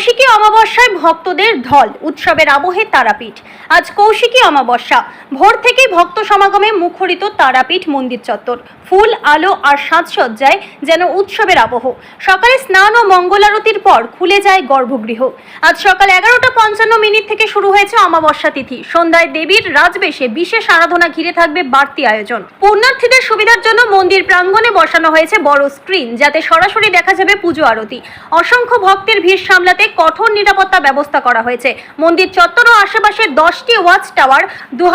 কৌশিকী অমাবস্যায় ভক্তদের ঢল, উৎসবের আবহে তারাপীঠ। আজ কৌশিকী অমাবস্যা। ভোর থেকেই ভক্ত সমাগমে মুখরিত তারাপীঠ মন্দির চত্বর। ফুল, আলো আর সাজসজ্জায় যেন উৎসবের আবহ। সকালে স্নান ও মঙ্গলারতির পর খুলে যায় গর্ভগৃহ। আজ সকাল এগারোটা পঞ্চান্ন মিনিট থেকে শুরু হয়েছে অমাবস্যা তিথি। সন্ধ্যায় দেবীর রাজবেশে বিশেষ আরাধনা ঘিরে থাকবে বাড়তি আয়োজন। পুণ্যার্থীদের সুবিধার জন্য মন্দির প্রাঙ্গণে বসানো হয়েছে বড় স্ক্রিন, যাতে সরাসরি দেখা যাবে পুজো আরতি। অসংখ্য ভক্তের ভিড় সামলাতে কঠোর নিরাপত্তা ব্যবস্থা করা হয়েছে। মন্দির চত্বর ও আশেপাশে দশটি ওয়াচ টাওয়ার দু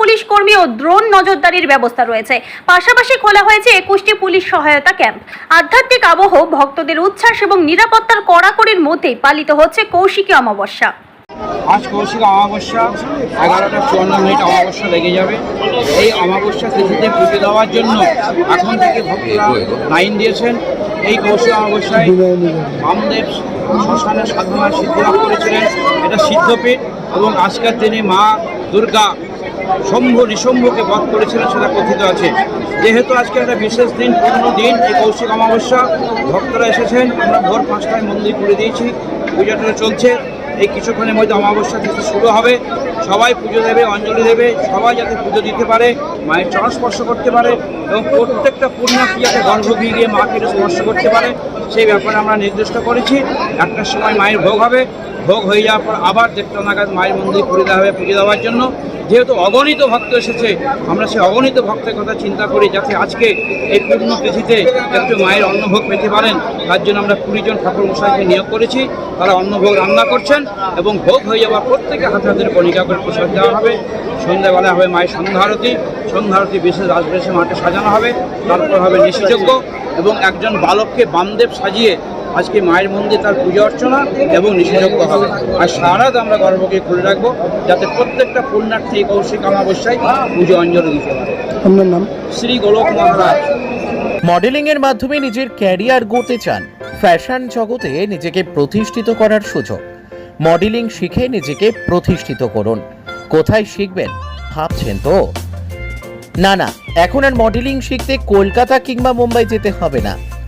পুলিশ কর্মী ও ড্রোন নজরদারির ব্যবস্থা রয়েছে। পাশাপাশি খোলা হয়েছে একুশটি পুলিশ সহায়তা ক্যাম্প। আধ্যাত্মিক আবহ ভক্তদের উচ্ছ্বাস এবং নিরাপত্তার কড়াকড়ির মধ্যেই পালিত হচ্ছে কৌশিকী অমাবস্যা। আজ কৌশিক অমাবস্যা, এগারোটা চুয়ান্ন মিনিট অমাবস্যা লেগে যাবে। এই অমাবস্যা তিথিতে পুজো দেওয়ার জন্য এখন থেকে ভক্তরা লাইন দিয়েছেন। এই কৌশিক অমাবস্যায় বামদেব শ্মশানে সাধনা সিদ্ধি লাভ করেছিলেন। এটা সিদ্ধপীঠ এবং আজকের দিনে মা দুর্গা শম্ভু নিশম্ভুকে বধ করেছিলেন সেটা কথিত আছে। যেহেতু আজকে একটা বিশেষ দিন পুরনো দিন, এই কৌশিক অমাবস্যা, ভক্তরা এসেছেন, আমরা ভোর পাঁচটায় মন্দির করে দিয়েছি, পূজাটা চলছে। এই কিছুক্ষণের মধ্যে অমাবস্যা থেকে শুরু হবে, সবাই পুজো দেবে, অঞ্জলি দেবে, সবাই যাতে পুজো দিতে পারে, মায়ের চরণ স্পর্শ করতে পারে এবং প্রত্যেকটা পুণ্যার্থী যাতে গর্ভগৃহে গিয়ে মাকে স্পর্শ করতে পারে, সেই ব্যাপারে আমরা নির্দিষ্ট করেছি। একটার সময় মায়ের ভোগ হবে ভোগ হয়ে যাওয়ার পর আবার দেড়টা নাগাদ মায়ের মন্দির দেওয়া হবে পুজো দেওয়ার জন্য। যেহেতু অগণিত ভক্ত এসেছে, আমরা সেই অগণিত ভক্তের কথা চিন্তা করি যাতে আজকে এই পূর্ণ তিথিতে একটু মায়ের অন্নভোগ পেতে পারেন। তার জন্য আমরা কুড়ি জন ঠাকুর মশাইকে নিয়োগ করেছি। তারা অন্নভোগ রান্না করছেন এবং ভোগ হয়ে যাওয়ার প্রত্যেকে হাতে হাতের কণিকা করে প্রসাদ দেওয়া হবে। সন্ধ্যাবেলা হবে মায়ের সন্ধ্যা আরতি। সন্ধ্যা আরতি বিশেষ রাজবেশে মাঠে সাজানো হবে। তারপর হবে নিষিযোগ্য এবং একজন বালককে বামদেব সাজিয়ে আজকে মায়ের মন্দিরে তার পুজো অর্চনা এবং নিষেধজ্ঞ হবে। আর সারা রাত আমরা গর্ভকে খুলে রাখব যাতে প্রত্যেকটা পুণ্যার্থী এই কৌশিক অমাবস্যায় পুজো অঞ্জলি দিতে পারে। আপনার নাম? শ্রী গোলক মহারাজ। মডেলিংয়ের মাধ্যমে নিজের ক্যারিয়ার গড়তে চান। ফ্যাশন জগতে নিজেকে প্রতিষ্ঠিত করার সুযোগ। মডেলিং শিখে নিজেকে প্রতিষ্ঠিত করুন। কোথায় শিখবেন ভাবছেন তো? না না এখন আর মডেলিং শিখতে কলকাতা কিংবা মুম্বাই যেতে হবে না।